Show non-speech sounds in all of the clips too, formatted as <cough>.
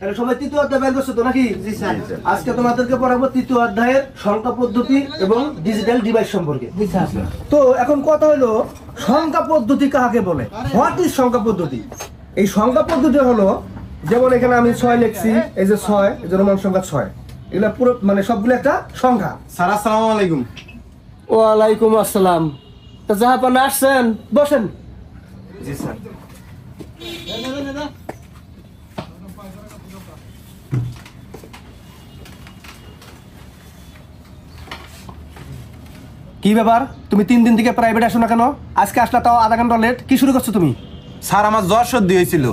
তাহলে সবাই তৃতীয় অধ্যায় বের করছ তো নাকি? আজকে তোমাদেরকে পড়াবো তৃতীয় অধ্যায়ের সংখ্যা পদ্ধতি এবং ডিজিটাল ডিভাইস সম্পর্কে। তো এখন কথা হলো সংখ্যা পদ্ধতি কাকে বলে? হোয়াট ইজ সংখ্যা পদ্ধতি? এই সংখ্যা পদ্ধতি হলো যেমন এখানে আমি ছয় লিখছি এই যে ছয় এই যে রোমান সংখ্যা ছয়। এগুলা পুরো মানে সবগুলো একটা সংখ্যা। স্যার আসসালামু আলাইকুম। ওয়ালাইকুম আসসালাম। তা জাহাপান আসছেন? বসেন। জি স্যার। কি ব্যাপার? তুমি তিন দিন থেকে প্রাইভেট আসো না কেন? আজকে আসলে তাও আধা ঘণ্টা লেট কি শুরু করছ তুমি? স্যার আমার জ্বর সর্দি হয়েছিল।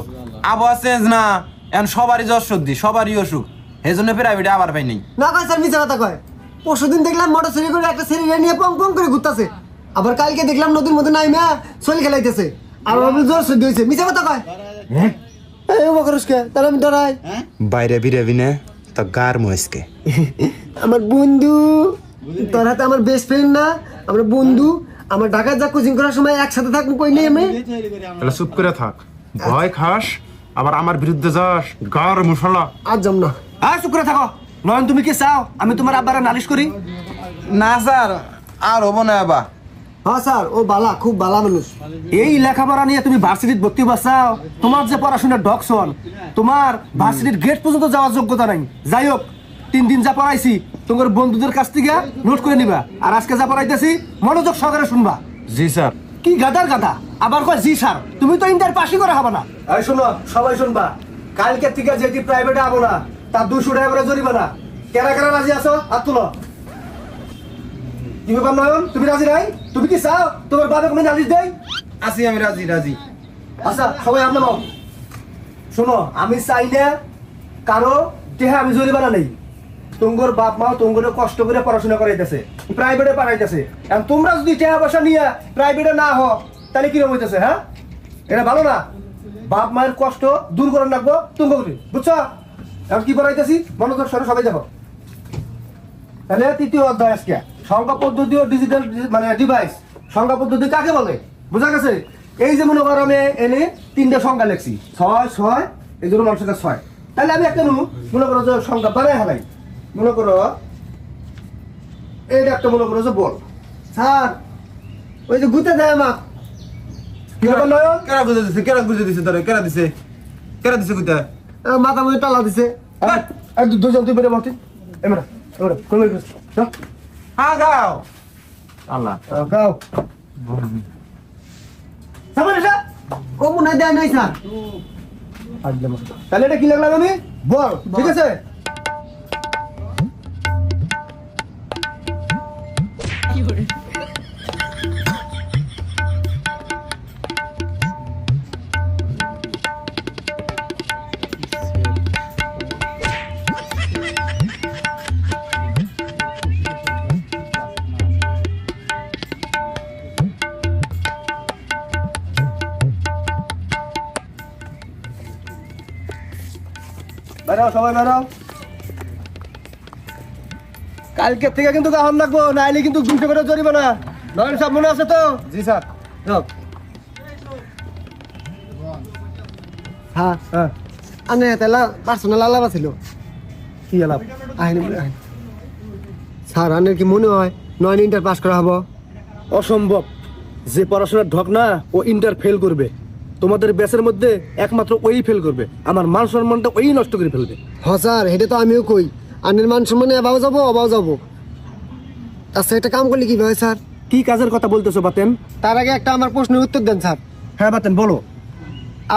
আবহাওয়া চেঞ্জ না। এখন সবারই জ্বর সর্দি সবারই অসুখ। এই জন্য প্রাইভেটে আবার পাই নাই না কয় স্যার মিথ্যা কথা কয়। পরশুদিন দেখলাম মোটর সাইকেল করে একটা ছেলে নিয়ে পং পং করে ঘুরতাছে। আবার কালকে দেখলাম নদীর মধ্যে নাই নাইমা শরীর খেলাইতেছে। আর ভাবলি জ্বর সর্দি হয়েছে। মিথ্যা কথা কয়। এই বকরসকে তাহলে আমি ডরাই। বাইরে বিরাবি না তো গার মহেশকে আমার বন্ধু। তোর হাতে আমার বেস্ট ফ্রেন্ড না আমার বন্ধু আমার ঢাকা যা কোচিং করার সময় একসাথে থাকব কইলে আমি? তাহলে চুপ করে থাক। ভয় খাস আবার আমার বিরুদ্ধে যাস গার মশলা। আর যাম না। আর চুপ করে থাকো। নয়ন তুমি কি চাও আমি তোমার আব্বারা নালিশ করি? না স্যার আর হব না আবার হ্যাঁ স্যার ও বালা খুব বালা মানুষ। এই লেখাপড়া নিয়ে তুমি ভার্সিটির ভর্তি বাঁচাও তোমার যে পড়াশোনার ডকশন তোমার ভার্সিটির গেট পর্যন্ত যাওয়ার যোগ্যতা নাই। যাই হোক তিন দিন যা পড়াইছি তোমার বন্ধুদের কাছ থেকে নোট করে নিবা। আর আজকে যা পড়াইতেছি মনোযোগ সহকারে শুনবা। জি স্যার। কি গাদার গাদা? আবার কয় জি স্যার। তুমি তো ইন্টার পাসই করে হবে না। এই শোনো সবাই শুনবা। কালকে থেকে যেটি প্রাইভেটে আবো না তার দুশো টাকা করে জরিমানা। কেনা কেনা রাজি আছো? আর তুলো। কি ব্যাপার নয়ন? তুমি রাজি নাই? তুমি কি চাও? তোমার বাবা কোনো নালিশ দেয় আসি আমি রাজি রাজি। আচ্ছা সবাই আপনার শোনো আমি চাই না কারও দেহে আমি জরিমানা নেই। তুঙ্গর বাপ মা তুঙ্গরে কষ্ট করে পড়াশোনা করাইতেছে প্রাইভেটে পাঠাইতেছে। এখন তোমরা যদি টাকা পয়সা নিয়ে প্রাইভেটে না হও, তাহলে কীরকম হইতেছে হ্যাঁ? এটা ভালো না? বাপ মায়ের কষ্ট দূর করে রাখব তুঙ্গ বুঝছ? এখন কি পড়াইতেছি? মনোযোগ সরে সবাই দেখো। তাহলে তৃতীয় অধ্যায় আজকে। সংখ্যা পদ্ধতি ও ডিজিটাল মানে ডিভাইস সংখ্যা পদ্ধতি কাকে বলে? বোঝা গেছে? এই যে মনে করো আমি এনে তিনটা সংখ্যা লিখছি। ছয় ছয়, এই জন্য মানুষের ছয়। তাহলে আমি একটা মনে করো যে সংখ্যা বানাই হালাই। মনে করো এইটা একটা মনে করো যে বল। স্যার ওই যে গুতে দেয় আমাক। কি কেরা গুজে দিছে? কেরা গুজে দিছে তোরে? কেরা দিছে? কেরা দিছে কুতা মাথা মধ্যে টালা দিছে। এই, এই দু- দুজন তুই বেরো বলতি এমরা এমরা কোন হ্যাঁ গাও। আল্লাহ। গাও। সামনে এসে। ও মনে দেয় নাই স্যার। তাহলে এটা কি লাগলাম আমি? বল ঠিক আছে? বেরাও সবাই বেরাও কালকে থেকে কিন্তু গাহন লাগবো নাইলে কিন্তু দুশো করে জরিব না নয়ন সব মনে আছে তো? জি স্যার। হ্যাঁ। হ্যাঁ। আনে তাহলে পার্সোনাল আলাদা ছিল কি আলাপ? আহিনি স্যার আনের কি মনে হয় নয় ইন্টার পাস করা হব? অসম্ভব। যে পড়াশোনার ঢক না ও ইন্টার ফেল করবে। তোমাদের ব্যাচের মধ্যে একমাত্র ওই ফেল করবে। আমার মান সম্মানটা ওই নষ্ট করে ফেলবে। হ স্যার এটা তো আমিও কই। আনের মান সম্মানে এবাও যাব অবাও যাব। আচ্ছা এটা কাম করলে কি ভাই স্যার? কি কাজের কথা বলতেছো বাতেন? তার আগে একটা আমার প্রশ্নের উত্তর দেন স্যার। হ্যাঁ বাতেন বলো।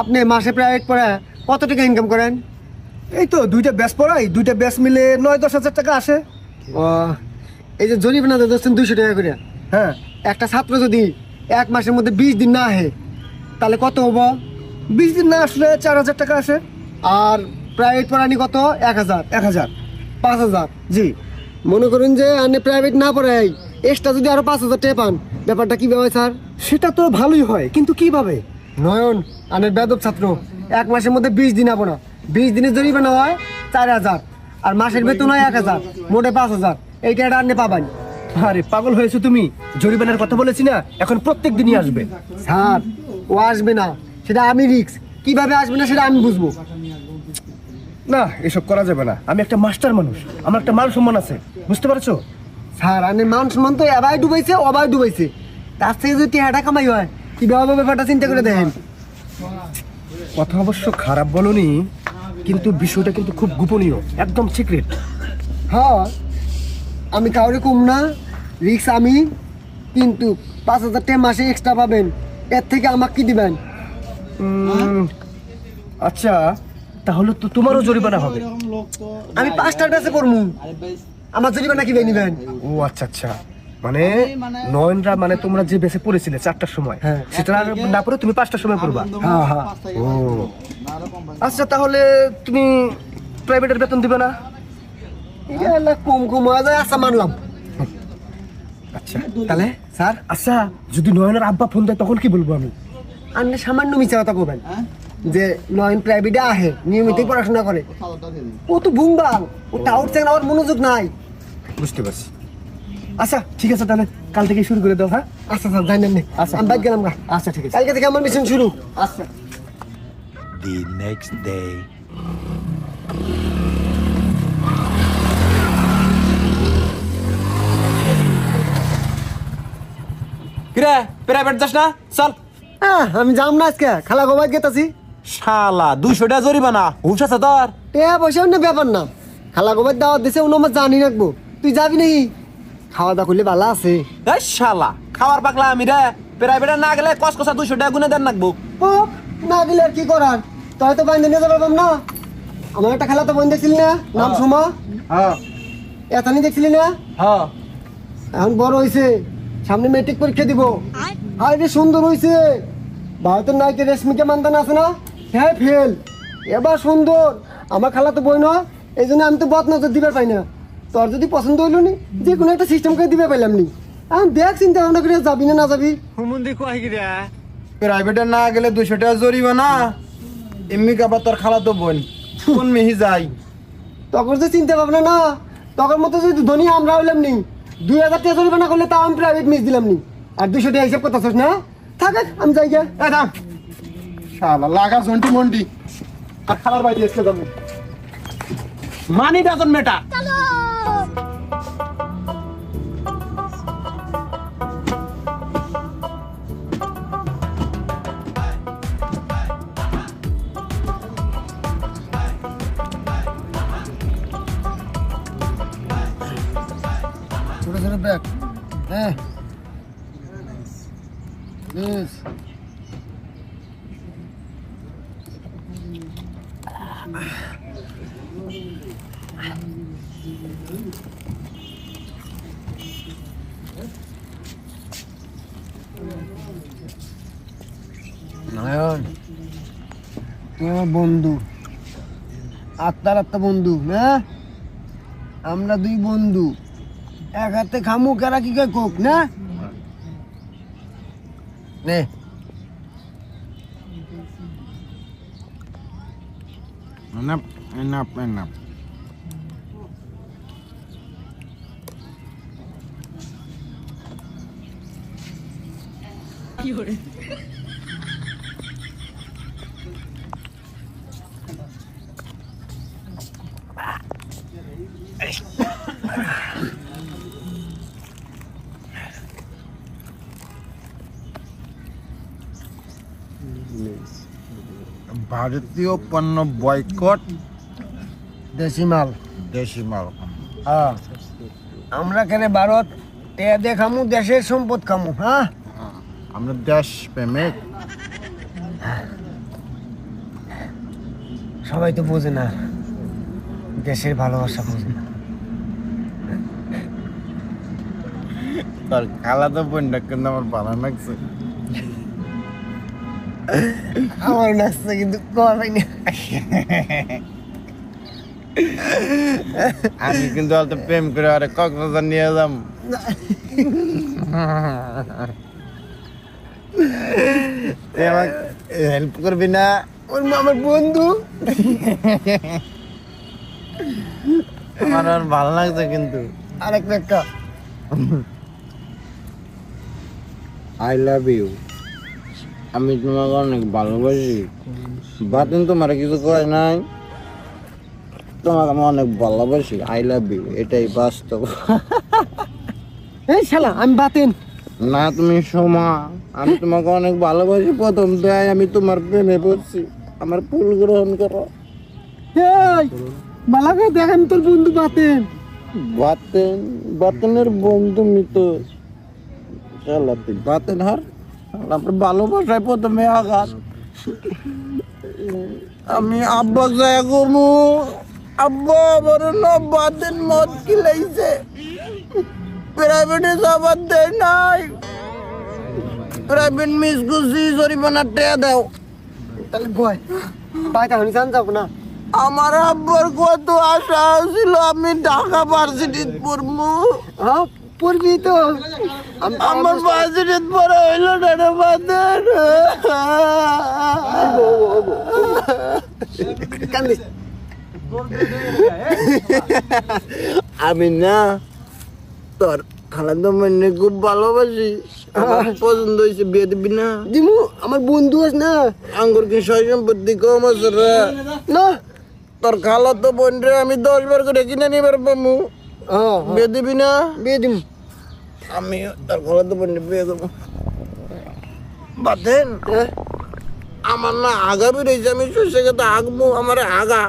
আপনি মাসে প্রায় প্রাইভেট পড়ে কত টাকা ইনকাম করেন? এই তো দুইটা ব্যাচ পড়াই দুইটা ব্যাচ মিলে নয় দশ হাজার টাকা আসে। ও এই যে জরিমানা দিচ্ছেন দুইশো টাকা করে। হ্যাঁ। একটা ছাত্র যদি এক মাসের মধ্যে বিশ দিন না আহে তাহলে কত হব? বিশ দিন না আসলে চার হাজার টাকা আসে। আর প্রাইভেট পড়ানি কত? এক হাজার। এক হাজার। পাঁচ হাজার। জি। মনে করুন যে আপনি প্রাইভেট না পড়াই এক্সট্রা যদি আরও পাঁচ হাজার টাকা পান, ব্যাপারটা কীভাবে স্যার? সেটা তো ভালোই হয়, কিন্তু কীভাবে? নয়ন আনের বেদব ছাত্র। এক মাসের মধ্যে বিশ দিন আবো না। বিশ দিনের জরিমানা হয় চার হাজার। আর মাসের বেতন হয় এক হাজার। মোটে পাঁচ হাজার। এই টাকাটা আপনি পাবেন। আরে পাগল হয়েছো তুমি। জরিমানার কথা বলেছি না, এখন প্রত্যেক দিনই আসবে। স্যার ও আসবে না সেটা আমি রিক্স কীভাবে আসবে না সেটা আমি বুঝব। না এসব করা যাবে না। আমি একটা মাস্টার মানুষ। আমার একটা মান সম্মান আছে। বুঝতে পারছ? স্যার আমি মান সম্মান তো এবার ডুবাইছে অবাই ডুবাইছে। তার থেকে যদি টিয়াটা কামাই হয় কীভাবে ব্যাপারটা চিন্তা করে দেখেন? কথা অবশ্য খারাপ বলনি কিন্তু বিষয়টা কিন্তু খুব গোপনীয় একদম সিক্রেট হ্যাঁ আমি কাউরে কম না রিক্স আমি কিন্তু পাঁচ হাজার টাকা মাসে এক্সট্রা পাবেন। এর থেকে আমাকে কি দিবেন? আচ্ছা তাহলে তো তোমারও জরিমানা হবে। আমি পাঁচটার কাছে পড়মু আমার জরিমানা কি নিবেন? ও আচ্ছা আচ্ছা। মানে নয়নরা মানে তোমরা যে বেসে পড়েছিলে চারটার সময় হ্যাঁ। সেটা না পড়ে তুমি পাঁচটার সময় পড়বা? হ্যাঁ হ্যাঁ। ও। আচ্ছা তাহলে তুমি প্রাইভেটের বেতন দিবে না? কম কম যায় আচ্ছা মানলাম। আচ্ছা তাহলে স্যার আচ্ছা যদি নয়নের আব্বা ফোন দেয় তখন কি বলব আমি? আপনি সামান্য মিথ্যা কথা কবেন যে নয়ন প্রাইভেটে আহে নিয়মিতই পড়াশোনা করে। ও তো বুমবাং ও টাউট চেন আমার মনোযোগ নাই। বুঝতে পারছি। আচ্ছা ঠিক আছে তাহলে কাল থেকে শুরু করে দাও হ্যাঁ? আচ্ছা স্যার জানেন না আচ্ছা। আমি বাইক গেলাম আচ্ছা ঠিক আছে। কালকে থেকে আমার মিশন শুরু। আচ্ছা। The next day. কিরে প্রাইভেট যাস না? চল। হ্যাঁ আমি যাম না আজকে খালা গোবাই গেতাছি। শালা দুইশো টাকা জরিমানা হুশ আছে তোর? টেয়া পয়সা অন্য ব্যাপার না। খালা গোবাই দাওয়াত দিছে অন্য আমার জানি রাখব। তুই যাবি নাকি? খাওয়া দাওয়া করলে ভালো আছে। এই শালা খাওয়ার পাকলা আমি রে। প্রাইভেটে না গেলে কস কষা দুইশো টাকা গুনে দেন রাখব হোক না গেলে আর কি করার? তাই তো বাইন্দে নিয়ে যাবে না। আমার একটা খেলা তো বন্ধ দেখছিলি না নাম সুমা। হ্যাঁ। এতানি দেখছিলি না? হ্যাঁ। এখন বড় হয়েছে সামনে মেট্রিক পরীক্ষা দিব। হাই রে সুন্দর হয়েছে ভারতের নায়কের রেশমিকা মান্দানা আছে না? হ্যাঁ ফেল এবার সুন্দর। আমার খালা তো বই না এই জন্য আমি তো বদ নজর দিবে পাই না। তোর যদি পছন্দ হইল নি যে কোনো একটা সিস্টেম করে দিবে পাইলাম নি। এখন দেখ চিন্তা ভাবনা করে যাবি না না যাবি? প্রাইভেটে না গেলে দুইশো টাকা জরিমানা। এমনি কাবার তোর খালা তো বোন কোন মেহি যাই তখন যে চিন্তা ভাবনা না। তখন মতো যদি ধনী আমরা হইলাম নি দুই হাজার টাকা জরিমানা করলে তাও আমি প্রাইভেট মিস দিলাম নি। আর দুশো টাকা হিসাব করতেছিস না? থাকে, আমি যাই গিয়া। এ থাম। শালা, লাগা জন্টি মন্টি। আর খালার বাড়ি এসে যাব। মানি ডাজন মেটা নয়ন তুই আমার বন্ধু? আত্মার আত্মা বন্ধু না? আমরা দুই বন্ধু। এক হাতে খামু কেরা কি কোক না? নে। এনাপ এনাপ ভারতীয় পণ্য বয়কট দেশি মাল দেশি মাল হ্যাঁ। আমরা কেন ভারত তে দে খামু দেশের সম্পদ খামু হ্যাঁ? আমরা দেশ প্রেমিক সবাই তো বোঝে না। দেশের ভালোবাসা বোঝে না। তার খালা তো বোনটা কিন্তু আমার ভালো লাগছে। আমার নাচতে কিন্তু করে না। আমি কিন্তু হয়তো প্রেম করে আরে কক্সবাজার নিয়ে যাম। তুই আমাকে হেল্প করবি না? ওর আমার বন্ধু। আমার আর ভালো লাগছে কিন্তু। আরেক একটা। আই লাভ ইউ আমি তোমাকে অনেক ভালোবাসি। বাতিন তোমার কিছু করে নাই। তোমাকে আমি অনেক ভালোবাসি। আই লাভ ইউ এটাই বাস্তব। এই শালা আমি বাতেন। না তুমি সোমা আমি তোমাকে অনেক ভালোবাসি প্রথম দেয় আমি তোমার প্রেমে পড়ছি। আমার ফুল গ্রহণ করো। এই মালা করে তোর বন্ধু বাতেন। বাতেন বাতেনের বন্ধু মিত। বাতেন হার। আপনার ভালোবাসায় প্রথমে আঘাত। আমি আব্বা যায় গমু আব্বা আমার না বাতেন মদ কিলাইছে প্রাইভেটে যাবার দেয় নাই। প্রাইভেট মিস করছি জরিমানা টেয়া দাও। তাহলে বয় বাইটা হনি জান যাব না। আমার আব্বার কত আশা ছিল আমি ঢাকা ভার্সিটিতে পড়ব। হ্যাঁ পড়বি তো। আমি আমার ভার্সিটিতে পড়া হইল না রে বাদের। কান্দিস। আমি না তোর খালাতো মানে খুব ভালোবাসি। আমার পছন্দ হয়েছে বিয়ে দিবি না? দিমু আমার বন্ধু আস না। আঙ্গুর কি সয় সম্পত্তি কম আছে রে? না। তোর খালা তো বোন রে আমি দশ বার করে কিনে নিবার পাবো হ্যাঁ বিয়ে দিবি না? বিয়ে দিম। আমি তোর খালা তো বোন বিয়ে করব বাদেন হ্যাঁ। আমার না আগা বেরিয়েছে আমি শুষে গেতে আগবো আমার আগা।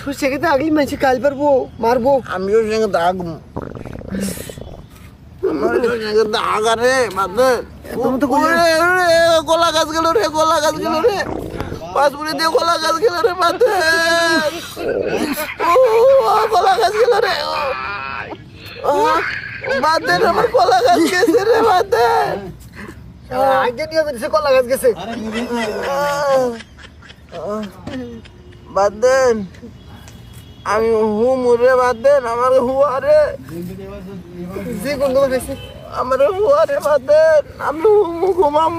সুসে খেতে আগলি মাইছে কাল পারব মারবো। আমিও সঙ্গে তো আগবো। আমার সঙ্গে তো আগা রে বাদে তুমি তো কইলে- ওরে, ওরে, কলা গাছ গেল রে কলা গাছ গেল রে পাঁচপুরি দিয়ে কলা গাছ গেল রে ও কলা গাছ গেল রে বাদে আমার কলা গাছ গেছে রে বাদে আগে নিয়ে গেছে কলা গাছ গেছে বাদ দেন আমি হুম রে বাদ দেন আমার হুয়া রে যে পাইছে আমার হুয়া রে বাদ দেন আমি হুম ঘুমাম।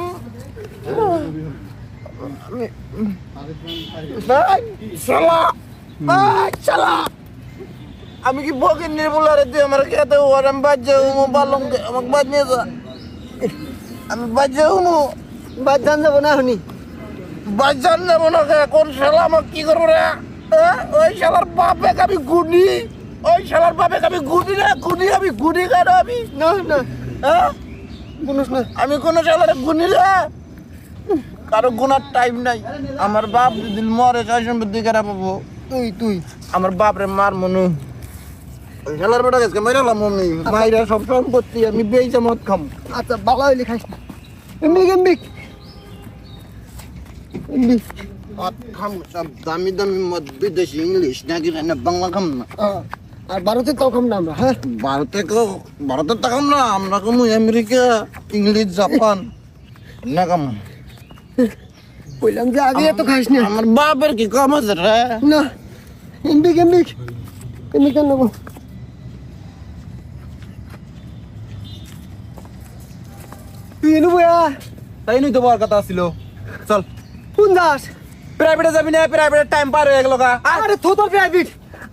আমি কি বকের নির্মূলারে তুই আমার খেতে হুয়ার আমি বাজ্যে হুমু পালং আমাকে বাদ নিয়ে যা। আমি বাজ্যে হুমু বাদ জান যাব না হনি বাজার নেব না কে? কোন শালা আমাকে কি করব রে? ওই শালার বাপে আমি গুনি ওই শালার বাপে আমি গুনি রে গুনি আমি গুনি কেন আমি। না না হ্যাঁ না আমি কোন শালারে গুনি রে কারও গুনার টাইম নাই। আমার বাপ যদি মরে ছয় সম্পত্তি কেনা পাবো। তুই তুই আমার বাপ রে মার মনু। শালার বেটা গেছে মাইরালাম আমি মাইরা সব সম্পত্তি আমি বেইছে মদ খাম। আচ্ছা বালা হইলে খাইস না। এমবি মদ খাম সব দামি দামি মদ বিদেশি ইংলিশ নাকি না বাংলা খাম না? আর ভারতে তাও খাম না আমরা হ্যাঁ? ভারতে কেউ ভারতের তাকাম না আমরা কমু আমেরিকা ইংলিশ জাপান না কইলাম যে আগে এত খাইস না। আমার বাপের কি কম আছে রে? না নেব? তুই এনে বয়া তাই নই তো কথা ছিল চল। কোন দাস প্রাইভেটে যাবি না প্রাইভেটের টাইম পার হয়ে গেল গা। আর থোতর প্রাইভেট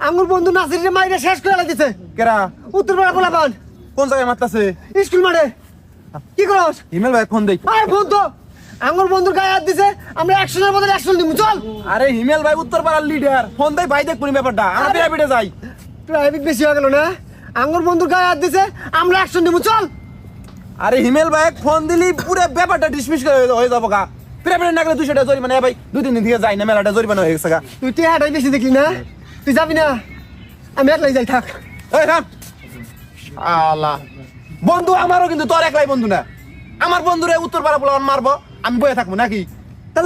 আঙ্গুর বন্ধু নাসির রে মাইরে শেষ করে লাগিছে কেরা? উত্তরপাড়া গোলাপান কোন জায়গায় মারতাছে? স্কুল মাঠে। কি করস? হিমেল ভাই ফোন দেই। আরে ফোন তো। আঙ্গুর বন্ধুর গায়ে হাত দিছে আমরা একশনের বদলে একশন নিমু চল। আরে হিমেল ভাই উত্তর পাড়ার লিডার ফোন দেই ভাই দেখ কোন ব্যাপারটা। আমরা প্রাইভেটে যাই। প্রাইভেট বেশি হয়ে গেল না? আঙ্গুর বন্ধুর গায়ে হাত দিছে আমরা একশন দিব চল। আরে হিমেল ভাই ফোন দিলি পুরো ব্যাপারটা ডিসমিস করে হয়ে যাব গা। প্রাইভেটে না গেলে দুশো টাকা জরিমানা ভাই দুই তিন দিন থেকে যাই না মেলাটা জরিমানা হয়ে গেছে তুই টেহাটাই বেশি দেখলি না? তুই যাবি না? আমি একলাই যাই থাক। এই থাম। শালা। বন্ধু আমারও কিন্তু তোর একলাই বন্ধু না। আমার বন্ধুরে উত্তর পাড়া পোলা মারবো আমি বয়ে থাকব নাকি?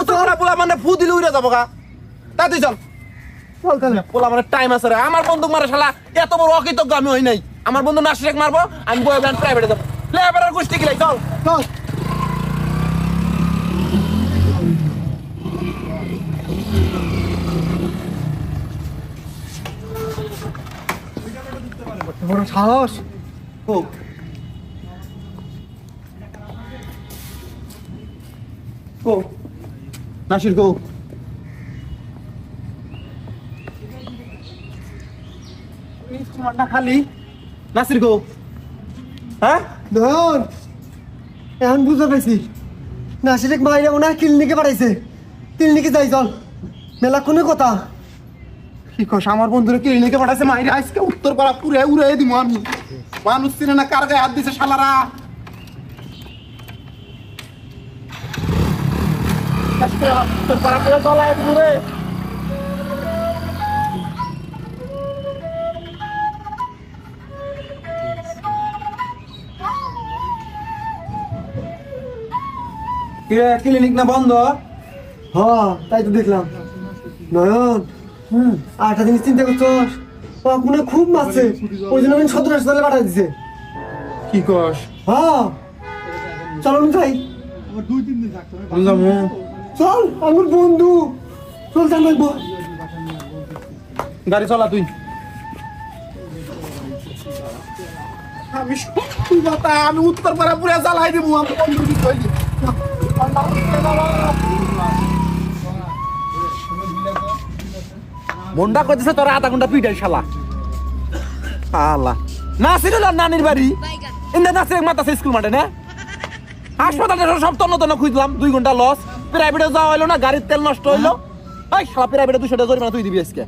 উত্তর পাড়া পোলা মানে ফু দিলে উড়ে যাব গা। তা তুই চল। পোলা মানে টাইম আছে রে। আমার বন্ধু মারা শালা। এত বড় অকৃতজ্ঞ আমি হই নাই। আমার বন্ধু নাসিক মারবো আমি বয়ে প্রাইভেটে যাব। লেবার গোষ্ঠী গিলাই চল। চল। বড় সাহস। কো কো নাসির তোমারটা খালি। নাসির কো হ্যাঁ? ধর এখন বুঝতে পারছি নাসিরেক মাইরা হয় ক্লিনিকে পাঠাইছে। ক্লিনিকে যাই চল। মেলা কোনো কথা। কি কস আমার বন্ধুরা কে লিখে পাঠাইছে মাইরে আজকে উত্তর পাড়া পুরে উড়ে দিব আমি। মানুষ চিনে না কার গায়ে হাত দিছে শালারা। উত্তর পাড়া পুরে জ্বলায় দিব ক্লিনিক না বন্ধ? হ তাই তো দেখলাম। নয়ন আটটা জিনিস চিন্তা করছস বাপ খুব মারছে ওই জন্য আমি সতেরো টাকা পাঠাই দিছে কি কস? হ্যাঁ। চলো আমি যাই। চল আমার বন্ধু। চল জান লাগবো। গাড়ি চলা তুই। আমি সত্যি কথা আমি উত্তর পাড়া পুরে জ্বালাই দিব। আমি বন্ধু কি কইলি মন্ডা কইতেছে তোরা আধা ঘণ্টা পিটাই শালা। আল্লাহ। নাসির হলো নানির বাড়ি। ইন্দা নাসির মাতা স্কুল মাঠে না? হাসপাতালটা সব তন্ন তন্ন খুঁজলাম দুই ঘণ্টা লস প্রাইভেটে যাওয়া হইল না গাড়ির তেল নষ্ট হইল। এই শালা প্রাইভেটে দুশো টাকা জরিমানা তুই দিবি আজকে।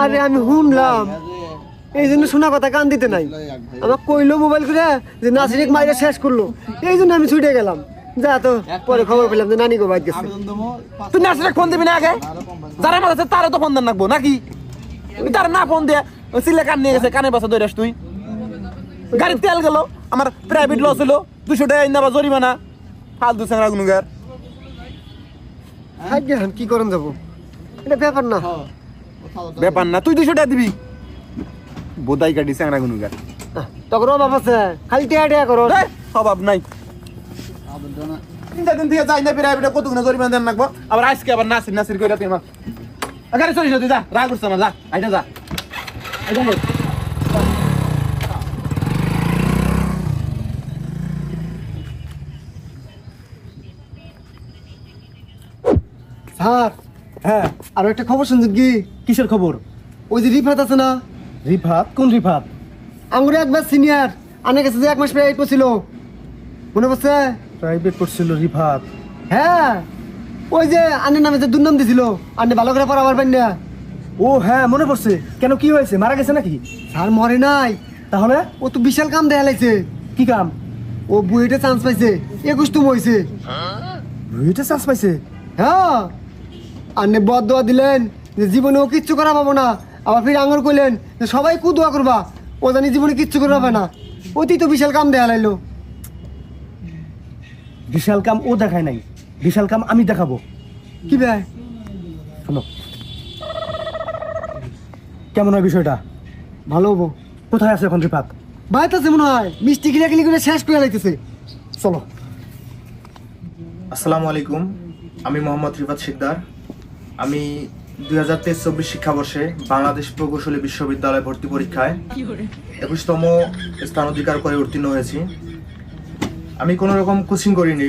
আরে আমি শুনলাম। এই জন্য শোনা কথা কান দিতে নাই। আমার কইলো মোবাইল করে যে নাসিরিক মাইরে শেষ করল। এই জন্য আমি ছুটে গেলাম। যা তো পরে খবর পেলাম যে নানি গো বাইক গেছে। তুই নার্সিরে ফোন দিবি না আগে? যারা মাথা আছে তারও তো ফোন দেন রাখব নাকি? তার না ফোন দিয়ে সিলে কান নিয়ে গেছে কানে বাসা দৌড়াস তুই। গাড়ির তেল গেল আমার প্রাইভেট লস হলো দুশো টাকা ইন্দাবা জরিমানা ফালতু স্যাংরা গুনুগার। কি করেন যাব? এটা ব্যাপার না। ব্যাপার না তুই দুশো টাকা দিবি। বোদাই গাড়ি স্যাংরা গুনুগার। তখন অভাব আছে খালি টেয়া টেয়া করো অভাব নাই। তিনটা দিন থেকে যাই না প্রাইভেটে কত গুণা জরিমানা দেন রাখব আবার আজকে আবার নাসির নাসির করে তুই আমার গাড়ি চলিস তুই যা রাগ করছে আমার যা আইটা যা। আইটা স্যার হ্যাঁ আর একটা খবর শুনছেন কি? কিসের খবর? ওই যে রিফাত আছে না? রিফাত? কোন রিফাত? আঙুরে একবার সিনিয়র আনে গেছে যে এক মাস প্রায় ছিল মনে পড়ছে? প্রাইভেট করছিল রিফাত। হ্যাঁ ওই যে আনের নামে যে দুর্নাম দিছিল আনে ভালো করে পড়াবার পারেন না। ও হ্যাঁ মনে পড়ছে। কেন কি হয়েছে? মারা গেছে নাকি? স্যার মরে নাই। তাহলে ও তো বিশাল কাম দেয়া লাগছে। কি কাম? ও বুয়েটে চান্স পাইছে একুশ তুম হয়েছে রুইতে চান্স পাইছে? হ্যাঁ। আনে বদ দোয়া দিলেন যে জীবনে ও কিচ্ছু করা পাবো না। আবার ফির আঙুর কইলেন যে সবাই কু দোয়া করবা। ও জানি জীবনে কিচ্ছু করা পাবে না। অতি তো বিশাল কাম দেয়া লাইলো বিশাল কাম ও দেখায় নাই। বিশাল কাম আমি দেখাবো। কি ভাই শোনো। কেমন হয় বিষয়টা? ভালো হব। কোথায় আছে এখন রিফাত বাইতাছে মনে হয়। মিষ্টি কিলা কিলি করে শেষ করে লাইতেছে। চলো। আসসালামু আলাইকুম। আমি মোহাম্মদ রিফাত শিকদার। আমি দুই হাজার তেইশ চব্বিশ শিক্ষাবর্ষে বাংলাদেশ প্রকৌশলী বিশ্ববিদ্যালয় ভর্তি পরীক্ষায় একুশতম স্থান অধিকার করে উত্তীর্ণ হয়েছি। আমি কোনো রকম কোচিং করিনি।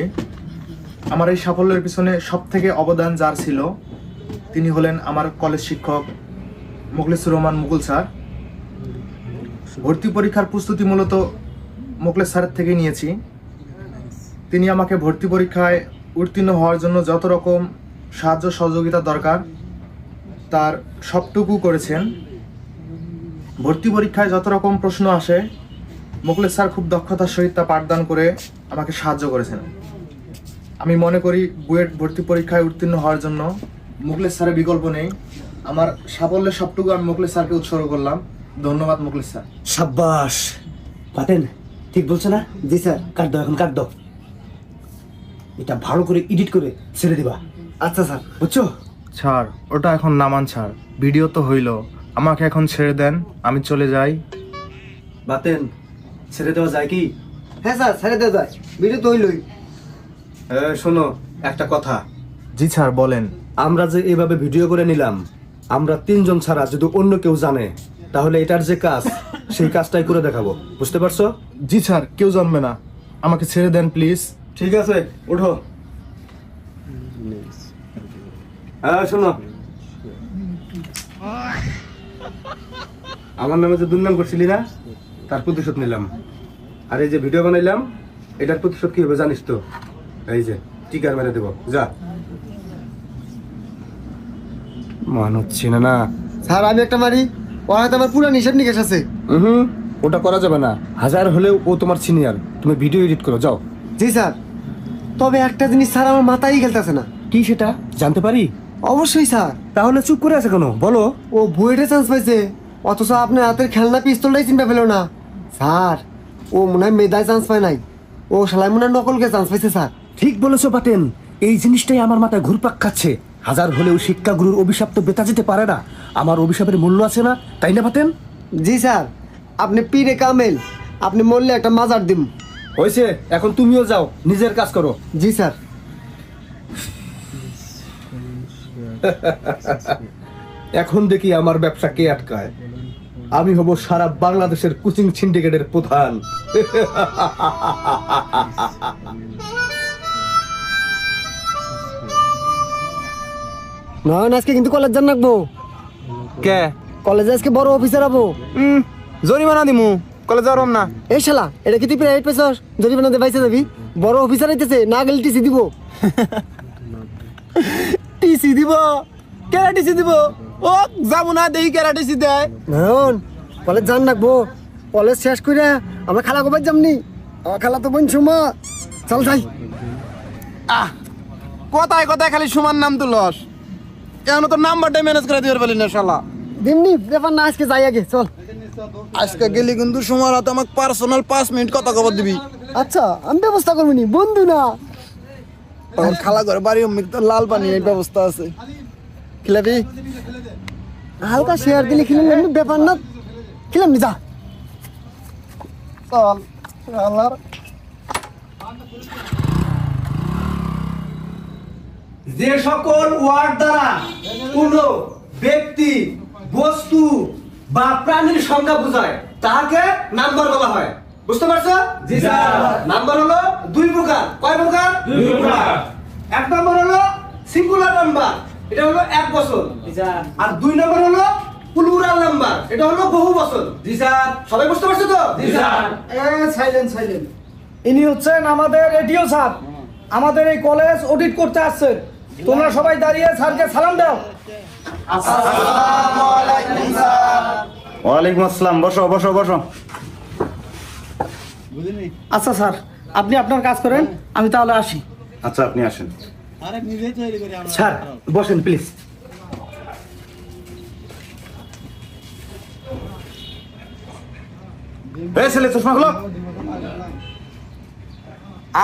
আমার এই সাফল্যের পিছনে সব থেকে অবদান যার ছিল, তিনি হলেন আমার কলেজ শিক্ষক মোখলেসুর রহমান মুকুল স্যার। ভর্তি পরীক্ষার প্রস্তুতি মূলত মোখলেস স্যারের থেকে নিয়েছি। তিনি আমাকে ভর্তি পরীক্ষায় উত্তীর্ণ হওয়ার জন্য যত রকম সাহায্য সহযোগিতা দরকার, তার সবটুকু করেছেন। ভর্তি পরীক্ষায় যত রকম প্রশ্ন আসে মুকলেশ স্যার খুব দক্ষতার সহিত তা পাঠদান করে আমাকে সাহায্য করেছেন। আমি মনে করি বুয়েট ভর্তি পরীক্ষায় উত্তীর্ণ হওয়ার জন্য মুকলেশ স্যারের বিকল্প নেই। আমার সাফল্যের সবটুকু আমি মুকলেশ স্যারকে উৎসর্গ করলাম। ধন্যবাদ মুকলেশ স্যার। সাব্বাস। পাতেন ঠিক বলছে না? জি স্যার কাট দাও এখন কাট দাও। এটা ভালো করে এডিট করে ছেড়ে দিবা। আচ্ছা স্যার বুঝছ? ছাড় ওটা এখন নামান ছাড় ভিডিও তো হইল। আমাকে এখন ছেড়ে দেন আমি চলে যাই। বাতেন ছেড়ে দেওয়া যায় কি? হ্যাঁ স্যার ছেড়ে দেওয়া যায়। ভিডিও তো হইলই এ, শোনো একটা কথা। জি স্যার বলেন। আমরা যে এভাবে ভিডিও করে নিলাম আমরা তিনজন ছাড়া যদি অন্য কেউ জানে তাহলে এটার যে কাজ সেই কাজটাই করে দেখাবো। বুঝতে পারছ? জি স্যার কেউ জানবে না। আমাকে ছেড়ে দেন প্লিজ। ঠিক আছে ওঠো। হ্যাঁ শোনো। আমার নামে যে দুর্নাম করছিলি না? তার প্রতিশোধ নিলাম। আর এই যে ভিডিও বানাইলাম এটার প্রতিশোধ কি হবে জানিস তো? এই যে টিকার মেরে দেবো। যা। মান হচ্ছে না। না স্যার আমি একটা মারি। ওর হয়তো আমার পুরো নিষেধ নিকেশ আছে। হুম ওটা করা যাবে না। হাজার হলেও ও তোমার সিনিয়র। তুমি ভিডিও এডিট করো যাও। জি স্যার। তবে একটা জিনিস স্যার আমার মাথায় খেলতেছে না। কি সেটা? জানতে পারি? অবশ্যই স্যার। তাহলে চুপ করে আছে কেন? বলো। ও বুয়েটে চান্স পাইছে। অথচ আপনার হাতের খেলনা পিস্তলটাই চিন্তা পেল না। স্যার ও মনে হয় মেধায় চান্স পায় নাই। ও শালাই মনে হয় নকলকে চান্স পাইছে স্যার। ঠিক বলেছ পাটেন এই জিনিসটাই আমার মাথায় ঘুরপাক খাচ্ছে। হাজার হলেও শিক্ষাগুরুর অভিশাপ তো বেতা যেতে পারে না। আমার অভিশাপের মূল্য আছে না তাই না পাতেন জি স্যার। আপনি পীরে কামেল। আপনি মরলে একটা মাজার দিম। হয়েছে এখন তুমিও যাও নিজের কাজ করো। জি স্যার। এখন দেখি আমার ব্যবসা কে আটকায়। আমি হব সারা বাংলাদেশের কোচিং সিন্ডিকেটের প্রধান। নয়ন আজকে কিন্তু কলেজ যান রাখব কে? কলেজে আজকে বড় অফিসার হব। জরিমানা দিমু। কলেজ যাওয়ার না। এই শালা এটা কি তুই প্রাইভেট পেছস জরিমানা দিয়ে পাইছে যাবি। বড় অফিসার আইতেছে না গেলে টিসি দিব। <laughs> টিসি দিব? কেরা টিসি দিব? ও যাব না দেখি কেরা টিসি দেয়। নয়ন কলেজ যান রাখব কলেজ শেষ করে আমরা খালা কবার যামনি আমার খালা তো বোন সুমা। চল যাই। আহ কথায় কথায় খালি সমান নাম তো লস। এখন তো নাম্বারটাই ম্যানেজ করে দিতে পারলি না শালা দিমনি ব্যাপার না আজকে যাই আগে চল। আজকে গেলি কিন্তু সময় রাতে আমাকে পার্সোনাল পাঁচ মিনিট কথা খবর দিবি। আচ্ছা আমি ব্যবস্থা করব নি বন্ধু না। আমার খালা ঘরে বাড়ি অমনি তো লাল পানি ব্যবস্থা আছে। খিলাবি হালকা শেয়ার দিলে খিলাম এমনি ব্যাপার না। খিলাম নি যা। চল আল্লাহর যে সকল ওয়ার্ড দ্বারা কোনো ব্যক্তি বস্তু বা প্রাণীর সংখ্যা বোঝায় তাকে নাম্বার বলা হয়। বুঝতে পারছ? জি স্যার। নাম্বার হলো দুই প্রকার। কয় প্রকার? দুই প্রকার। এক নম্বর হলো সিঙ্গুলার নাম্বার এটা হলো এক বছর। আর দুই নম্বর হলো প্লুরাল নাম্বার। এটা হলো বহু বছর। জি স্যার সবাই বুঝতে পারছ তো? জি স্যার সাইলেন্ট সাইলেন্ট ইনি হচ্ছেন আমাদের এটিও স্যার। আমাদের এই কলেজ অডিট করতে আসছেন। তোমরা সবাই দাঁড়িয়ে স্যারকে সালাম দাও। ওয়ালাইকুম আসসালাম। বসো বসো বসো। আচ্ছা স্যার। আপনি আপনার কাজ করেন আমি তাহলে আসি। আচ্ছা আপনি আসেন। স্যার বসেন প্লিজ ছেলে চশমা খুলো।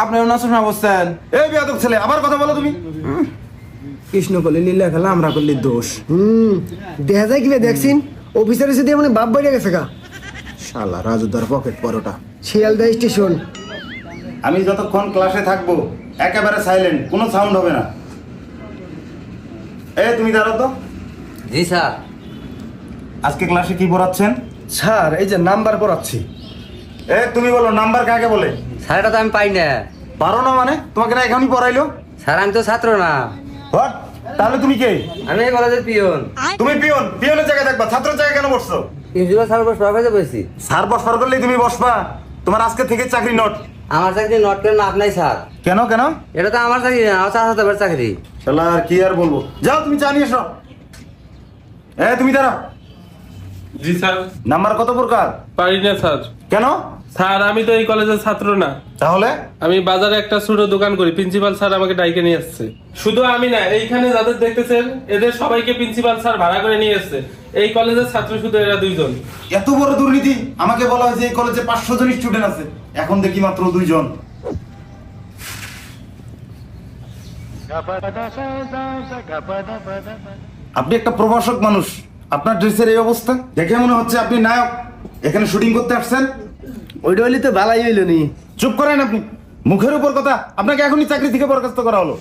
আপনি না চশমা বসছেন এই বিয়াদব ছেলে আবার কথা বলো তুমি। কৃষ্ণ করলে লীলা খেলা আমরা করলে দোষ। হুম। দেখা যায় কীভাবে দেখছিন? অফিসার এসে দিয়ে মানে বাপ গেছে গা। শালা রাজুদার পকেট পরোটা। শিয়ালদা স্টেশন আমি যতক্ষণ ক্লাসে থাকব একেবারে সাইলেন্ট কোনো সাউন্ড হবে না। এই তুমি দাঁড়াও তো। জি স্যার। আজকে ক্লাসে কি পড়াচ্ছেন? স্যার এই যে নাম্বার পড়াচ্ছি। এ তুমি বলো নাম্বার কাকে বলে? স্যার এটা তো আমি পাই না। পারো না মানে? তোমাকে না এখনই পড়াইলো? স্যার আমি তো ছাত্র না। হোয়াট? তাহলে তুমি কে? আমি এই কলেজের পিয়ন। তুমি পিয়ন? পিয়নের জায়গায় থাকবা ছাত্রের জায়গায় কেন বসছো? প্রিন্সিপাল স্যার সরকারে বসছি স্যার বসবার করলেই তুমি বসবা। তোমার আজকে থেকে চাকরি নোট। আমার চাকরি নট করেন আপনাই স্যার। কেন কেন? এটা তো আমার চাকরি না আমার চার হাজার চাকরি। তাহলে আর কি আর বলব? যাও তুমি জানিয়ে এসো। এ তুমি দাঁড়াও। জি স্যার। নাম্বার কত প্রকার? পারি না স্যার। কেন? স্যার আমি তো এই কলেজের ছাত্র না। তাহলে? আমি বাজারে একটা ছোট দোকান করি প্রিন্সিপাল স্যার আমাকে ডাইকে নিয়ে আসছে। শুধু আমি না এইখানে যাদের দেখতেছেন এদের সবাইকে প্রিন্সিপাল স্যার ভাড়া করে নিয়ে এসছে এই কলেজের ছাত্র শুধু এরা দুইজন। এত বড় দুর্নীতি? আমাকে বলা হয় যে এই কলেজে পাঁচশো জন স্টুডেন্ট আছে। এখন দেখি মাত্র দুইজন। আপনি একটা প্রভাষক মানুষ। আপনার ড্রেসের এই অবস্থা? দেখে মনে হচ্ছে আপনি নায়ক। এখানে শুটিং করতে আসছেন? ওইটা হইলে তো ভালাই হইল নি। চুপ করেন আপনি। মুখের উপর কথা আপনাকে এখনই চাকরি থেকে বরখাস্ত করা হলো।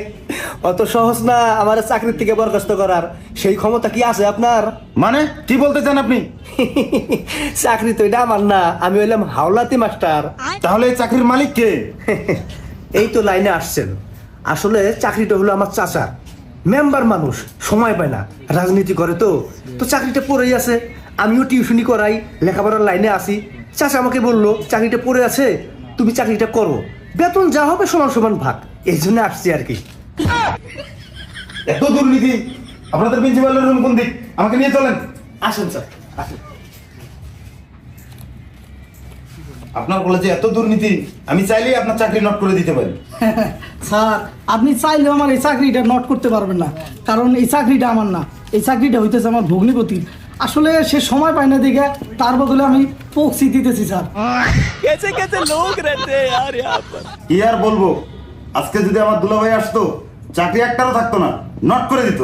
<laughs> অত সহজ না আমার চাকরির থেকে বরখাস্ত করার। সেই ক্ষমতা কি আছে আপনার? মানে কি বলতে চান আপনি? <laughs> চাকরি তো এটা আমার না আমি হইলাম হাওলাতি মাস্টার। তাহলে এই চাকরির মালিক কে? <laughs> এই তো লাইনে আসছেন। আসলে চাকরিটা হলো আমার চাচা। মেম্বার মানুষ সময় পায় না। রাজনীতি করে তো তো চাকরিটা পড়েই আছে। আমিও টিউশনি করাই লেখাপড়ার লাইনে আসি চাচা আমাকে বলল চাকরিটা পড়ে আছে তুমি চাকরিটা করো। বেতন যা হবে সমান সমান ভাগ। এই জন্য আসছি আর কি। এত দুর্নীতি। আপনাদের প্রিন্সিপালের রুম কোন দিক? আমাকে নিয়ে চলেন। আসেন স্যার আসেন। আপনার কলেজে এত দুর্নীতি আমি চাইলেই আপনার চাকরি নট করে দিতে পারি। <laughs> স্যার আপনি চাইলেও আমার এই চাকরিটা নট করতে পারবেন না। কারণ এই চাকরিটা আমার না। এই চাকরিটা হইতেছে আমার ভগ্নিপতির আসলে সে সময় পায় না দেখে তার বদলে আমি পক্সি দিতেছি স্যার। কি আর বলব? আজকে যদি আমার দুলাভাই আসতো চাকরি একটারও থাকতো না নট করে দিত।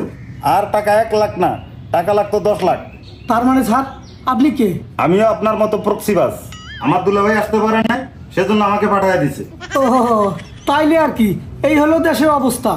আর টাকা এক লাখ না টাকা লাগতো দশ লাখ। তার মানে স্যার আপনি কে? আমিও আপনার মতো প্রক্সিবাস আমার দুলাভাই আসতে পারে না সেজন্য আমাকে পাঠিয়ে দিছে ও তাইলে আর কি এই হলো দেশের অবস্থা।